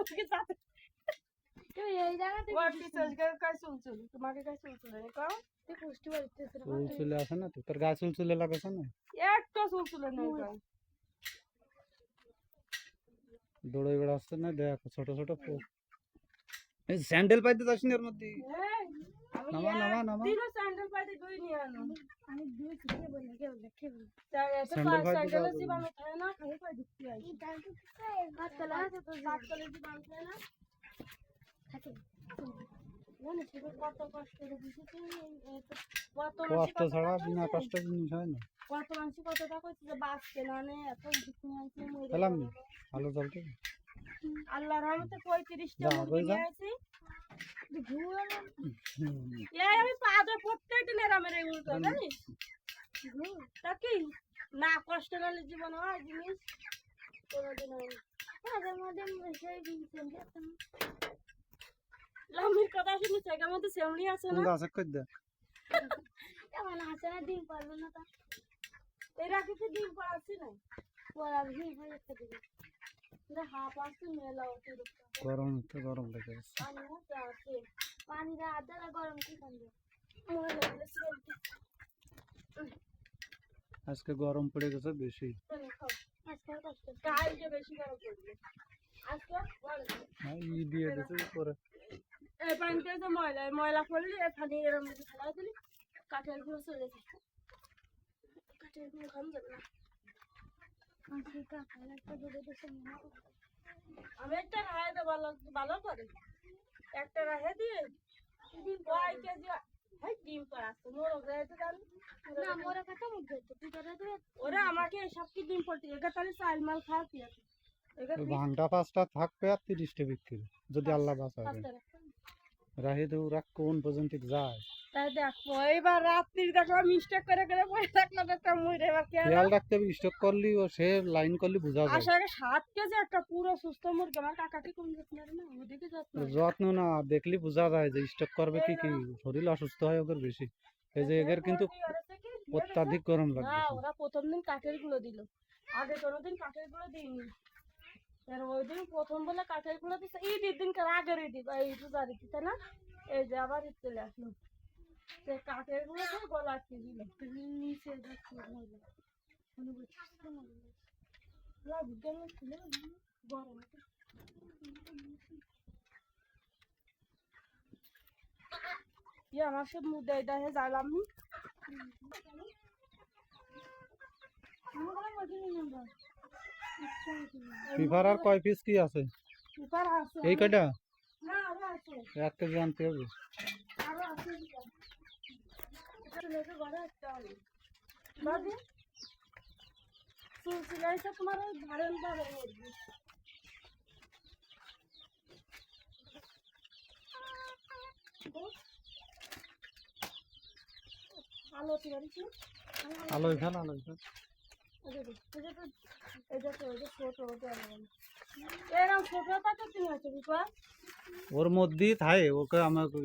ওদিকে যাতে তুই এই জায়গাতে ওর পিছনে কাজ চলছিল তোমাকে কাজ চলছিল কারণ তুই পুষ্টি বাড়িতে চুল চুলে আছে না তো তোর গা চুল চুলে লাগাছে না একটা চলছিল না কারণ দৌড়ে বেড়াচ্ছে না দেখ ছোট ছোট পোক এই স্যান্ডেল পাইতে যাস না এর মধ্যে আমি নামা নামা নামা। দিনও স্যান্ডেল পাইতে গই নিয়ে আনো। আমি দুই থেকে বলে কে বলে। কে বলে এত স্যান্ডেল স্যান্ডেল জীবাণু থাকে না? খালি পাই দিচ্ছি আই গাছতলা আছে তো বাচ্চালে জীবাণু থাকে না? থাকে। জানিস এবার কত কষ্ট করে দিয়েছি কত কষ্ট ছাড়া বিনা কষ্ট জিনিস হয় না। কত মানুষ কত টাকা যে বাস এত দুঃখ আছে মরে পেলাম আলো জ্বলতে আল্লাহর রহমতে পঁয়ত্রিশটা মুরগি? নিয়ে। এই আমি পা ধরে প্রত্যেক দিন এরামের এগুলো তো জানিস? তা কি? না কষ্ট নালে জীবন হয় জিনিস। কোনোদিন হয় না। মাঝে মাঝে সেই লামির কথা শুনি সেটার মধ্যে সেমনি আছে না? গাছ কই দে। এমন আছে না দিন পারব না তা। এরা কিছু দিন পড়াচ্ছি না হয়ে যেতে দিবি গরম তো গরম লেগে গেছে আমি হাতে আছে পানিটা আদালা গরম কি খাবে মনে লাগলে সেলফি আজকে গরম পড়ে গেছে বেশি খাও আজকাল কষ্ট কাল যে বেশি গরম পড়বে আজকে ভালো ছিল। আর ই দিয়ে দিছে পরে এই পানিতে যে ময়লা এই ময়লা পড়লে এখানে এরম মধ্যে ফেলা দিলি কাঠের গুঁড়ো চলে যায় কাঠের গুঁড়ো খান যাবে না আজকে কাকার একটা দুটো দেশে মনে হয় আমি একটা রাহে ভালো ভালো করে। একটা রাহে দিয়ে ডিম কয় কেজি হ্যাঁ? ডিম তো জানি না মোরা মুখে তুই তোরা তো ওরা আমাকে সব কি ডিম পড়তে এগা তাহলে চাল মাল খাওয়া কি আছে ভাঙটা পাঁচটা থাকবে আর তিরিশটা বিক্রি যদি আল্লাহ বাঁচাবে পাঁচটা রাখো। রাহি দেউ রাখ কোন পর্যন্ত যায়? তাই দেখো এবার রাত্রি দেখো মিস্টেক করে করে পড়ে থাকলাম একটা এবার কে খেয়াল রাখতে হবে স্টক করলি ও সে লাইন করলি বোঝা যায়। আগে সাত কেজি একটা পুরো সুস্থ মুরগি আমার কাকাকে কোন যত্ন না ওদিকে যত্ন যত্ন না দেখলি বোঝা যায় যে স্টক করবে কি কি? শরীর অসুস্থ হয় ওদের বেশি। এই যে এদের কিন্তু অত্যাধিক গরম না ওরা প্রথম দিন কাঠেরগুলো দিল আগে কোনোদিন কাঠেরগুলো দিইনি। আর ওই দিন প্রথম বলে কাঠেরগুলো দিচ্ছে ঈদের দিন কার আগের ঈদ এই রোজার ঈদ তাই না? এই যে আবার ঈদ চলে আসলো। সে কাঠেরগুলো দিয়ে গলা আটকে দিল। নিচে গরম ইয়ে আমার সব মুদ্রা দেয় জ্বালাম নি। ফিফার আর কয় পিস কি আছে? এই কয়টা? না আরও আছে। এক কেজি আনতে হবে। আরও আছে। এটা লেগে ঘরে একটা হবে বাদে সিলাইটা তোমার ওই ধরেন ধরে আলো ফেল আলোয় ফেল। ওর মধ্যেই থাকে ওকে আমাকে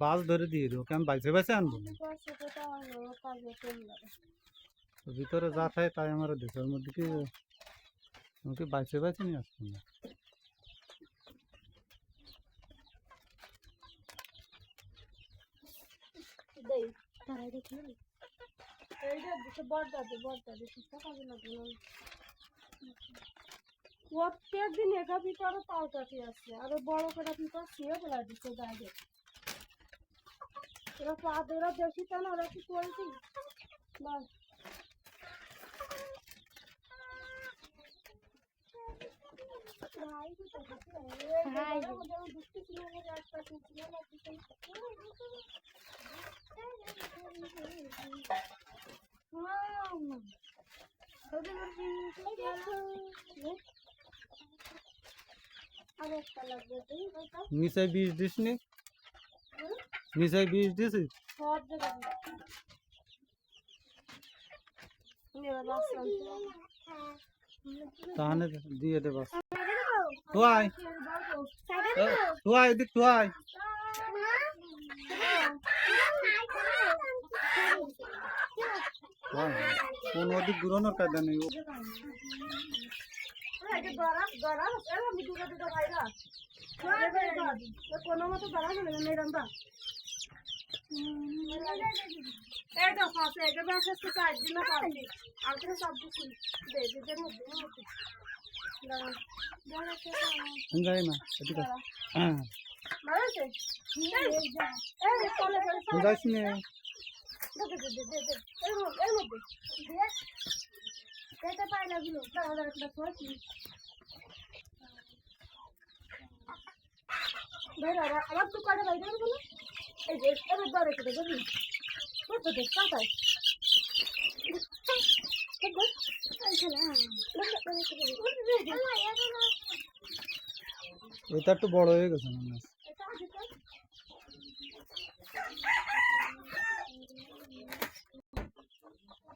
বাস ধরে দিয়ে দিই ওকে আমি বাইসে বাইসে আনব। ভিতরে যা থাকে তাই আমার দেশে ওর মধ্যে কি ওকে বাইসে বাইসে নিয়ে আসব না। তারাই দেখি এইটা দিছে বড়টা দে বড়টা দে ঠিক আছে না। কোনো প্রত্যেক দিন একা পিপারও পাল্টাতে আসছে আর বড় করে পিপার শুয়ে ফেলা দিচ্ছে গায়ে। এরা পা ধরা বেশি তা না ওরা কি করেছি? বাস লাগবে তুই ওইটা নিচে বীজ দিস নি? নিচে বীজ দিছিস সব জায়গায় এবার লাস্ট তাহলে দিয়ে দে বাস। তুই তুই এদিক তুই কোন ওদিক ঘুরানোর কায়দা নেই। কোনো মতো ধরা যাবে না মেয়েরামটা এই তো ফাঁসে এটা বেশ আসতে চার দিন না পাঁচ দিন আর কোনো সব দিচ্ছি দে দে দে মধ্যে মধ্যে দাঁড়া দাঁড়া আমি যাই না এদিকে হ্যাঁ। ভালো আছে? এই চলে চলে তুই যাইস নি। আমার তো কয়টা বাইরে গেল এই যে এবার ধরে কেটে দেবি কত দে কাটাই ওইটা একটু বড় হয়ে গেছে মনে হয় সব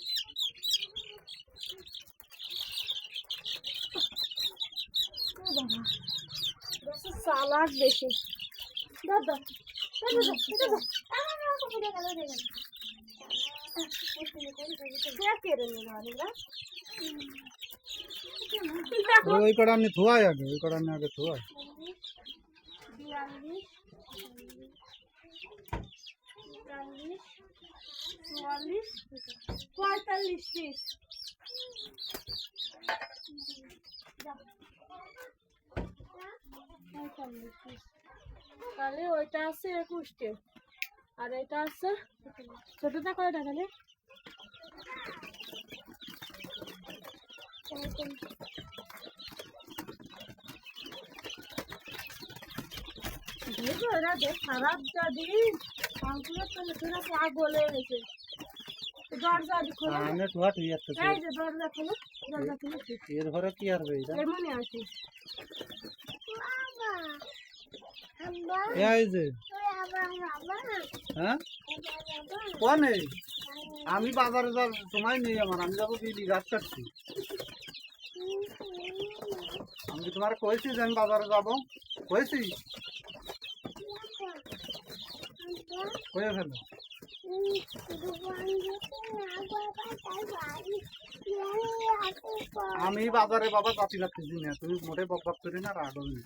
সালাদ বেশি। দাদা ওই আমি ধোয়াই আগে ওই আমি আগে চুয়াল্লিশ পিস পঁয়তাল্লিশ পিস। তাহলে ওইটা আছে একুশটে। আর এটা আছে ছোটটা কয়টা তাহলে? দেখো এরা দেখ খারাপ যদি মাংসগুলো তাহলে তোরা পাগল হয়ে গেছে দরজা খোলো আমি এই যে দরজা খোলো দরজা খোলো। এর ঘরে কি আর আছে। হ্যাঁ আমি বাজারে যাব তোমায় নেই আমার আমি যাব বিলি গাছ কাটছি আমি তোমার কয়েছি যে আমি বাজারে যাব? কয়েছি কয়ে ফেলো। আমি বাজারে বাবা কাটি লাগতেছি না তুমি মোটে বক করে করি না রাগ হবে না।